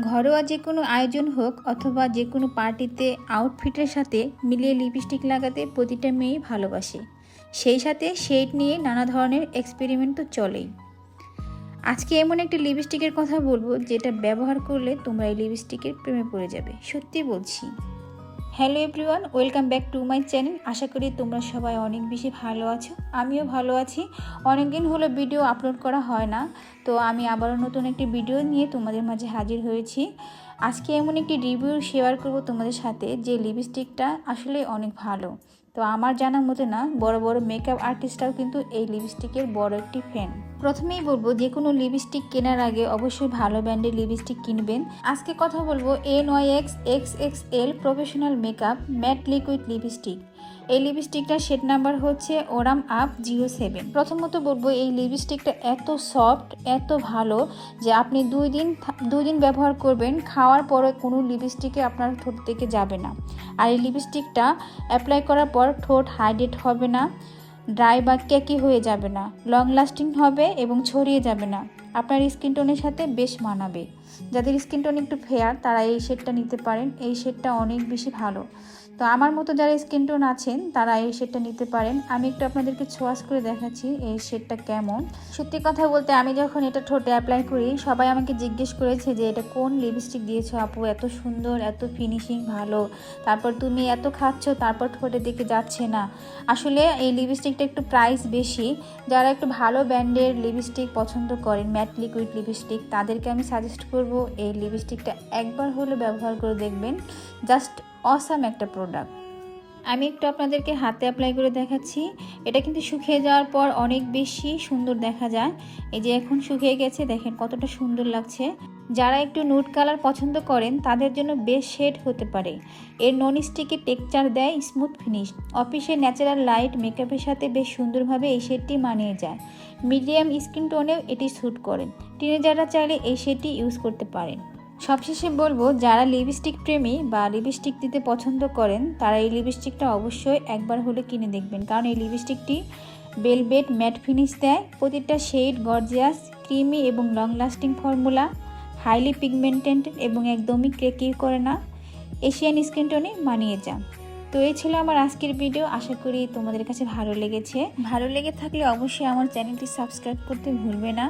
ঘরোয়া যে কোনো আয়োজন হোক অথবা যে কোনো পার্টিতে আউটফিটের সাথে মিলিয়ে লিপস্টিক লাগাতে প্রতিটা মেয়েই ভালোবাসে। সেই সাথে শেড নিয়ে নানা ধরনের এক্সপেরিমেন্ট তো চলেই। আজকে এমন একটি লিপস্টিকের কথা বলব যেটা ব্যবহার করলে তোমরা এই লিপস্টিকের প্রেমে পড়ে যাবে। সত্যি বলছি। Hello everyone, welcome back to my channel. আশা করি তোমরা সবাই অনেক বেশি ভালো আছো। আমিও ভালো আছি। অনেক দিন হলো ভিডিও আপলোড করা হয় না, তো আমি আবারও নতুন একটি ভিডিও নিয়ে তোমাদের মাঝে হাজির হয়েছি। আজকে এমন একটি রিভিউ শেয়ার করব তোমাদের সাথে, যে লিপস্টিকটা আসলে অনেক ভালো। তো আমার জানা মতে না, বড় বড় মেকআপ আর্টিস্টরাও কিন্তু এই লিপস্টিকের বড় একটি ফ্যান প্রথমেই বলব যে কোনো লিপস্টিক কেনার আগে অবশ্যই ভালো ব্র্যান্ডের লিপস্টিক কিনবেন। আজকে কথা বলব N Y X X X L professional makeup matte liquid lipstick এই লিপস্টিকটার শেড নাম্বার হচ্ছে ওরাম আপ জিরো সেভেন। প্রথমত বলব, এই লিপস্টিকটা এত সফট, এত ভালো যে আপনি দুই দিন দুই দিন ব্যবহার করবেন, খাওয়ার পরে কোনো লিপস্টিকে আপনার ঠোঁট থেকে যাবে না। আর এই লিপস্টিকটা অ্যাপ্লাই করার পর ঠোঁট হাইড্রেট হবে না, ড্রাই বা কেকি হয়ে যাবে না, লং লাস্টিং হবে এবং ছড়িয়ে যাবে না। আপনার স্কিন টোনের সাথে বেশ মানাবে। যাদের স্কিন টোন একটু ফেয়ার তারা এই শেডটা নিতে পারেন। এই শেডটা অনেক বেশি ভালো। তো আমার মতো যারা স্কিন টোন আছেন, তারা এই শেডটা নিতে পারেন। আমি একটু আপনাদেরকে ছোয়াশ করে দেখাচ্ছি এই শেডটা কেমন। সত্যি কথা বলতে, আমি যখন এটা ঠোঁটে অ্যাপ্লাই করি, সবাই আমাকে জিজ্ঞেস করেছে যে, এটা কোন লিপস্টিক দিয়েছ আপু? এত সুন্দর, এত ফিনিশিং ভালো। তারপর তুমি এত খাচ্ছ, তারপর ঠোঁটের দিকে যাচ্ছে না। আসলে এই লিপস্টিকটা একটু প্রাইস বেশি। যারা একটু ভালো ব্র্যান্ডের লিপস্টিক পছন্দ করেন লিকুইড লিপস্টিক তাদেরকে আমি সাজেস্ট করব এই লিপস্টিকটা একবার হলে ব্যবহার করে দেখবেন। জাস্ট অসাম একটা প্রোডাক্ট আমি একটু আপনাদেরকে হাতে অ্যাপ্লাই করে দেখাচ্ছি। এটা কিন্তু শুকিয়ে যাওয়ার পর অনেক বেশি সুন্দর দেখা যায়। এই যে এখন শুকিয়ে গেছে, দেখেন কতটা সুন্দর লাগছে। যারা একটু নুট কালার পছন্দ করেন, তাদের জন্য বেশ শেড হতে পারে। এর নন স্টিকি টেক্সচার দেয় স্মুথ ফিনিশ অফিসে ন্যাচারাল লাইট মেকআপের সাথে বেশ সুন্দরভাবে এই শেডটি মানিয়ে যায়। মিডিয়াম স্কিন টোনেও এটি স্যুট করেন টিনেজাররা চাইলে এই শেডটি ইউজ করতে পারেন। সবশেষে বলব, যারা লিপস্টিক প্রেমী বা লিপস্টিক দিতে পছন্দ করেন, তারা এই লিপস্টিকটা অবশ্যই একবার হলে কিনে দেখবেন। কারণ এই লিপস্টিকটি বেলবেট ম্যাট ফিনিশ দেয়। প্রতিটা শেড গর্জিয়াস ক্রিমি এবং long lasting formula highly pigmented এবং একদমই ক্রেকি করে না। এশিয়ান স্কিন টোনে মানিয়ে যান। তো এই ছিল আমার আজকের ভিডিও আশা করি তোমাদের কাছে ভালো লেগেছে। ভালো লেগে থাকলে অবশ্যই আমার চ্যানেলটি সাবস্ক্রাইব করতে ভুলবে না।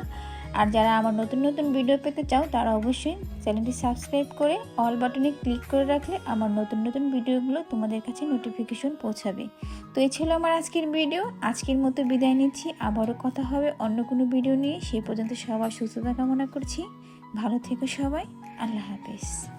আর যারা আমার নতুন নতুন ভিডিও পেতে চাও, তারা অবশ্যই চ্যানেলটি সাবস্ক্রাইব করে অল বাটনে ক্লিক করে রাখলে আমার নতুন নতুন ভিডিওগুলো তোমাদের কাছে নোটিফিকেশন পৌঁছাবে। তো এই ছিল আমার আজকের ভিডিও আজকের মতো বিদায় নিচ্ছি। আবারও কথা হবে অন্য কোনো ভিডিও নিয়ে। সে পর্যন্ত সবাই সুস্থতা কামনা করছি। ভালো থেকো সবাই। আল্লাহ হাফেজ।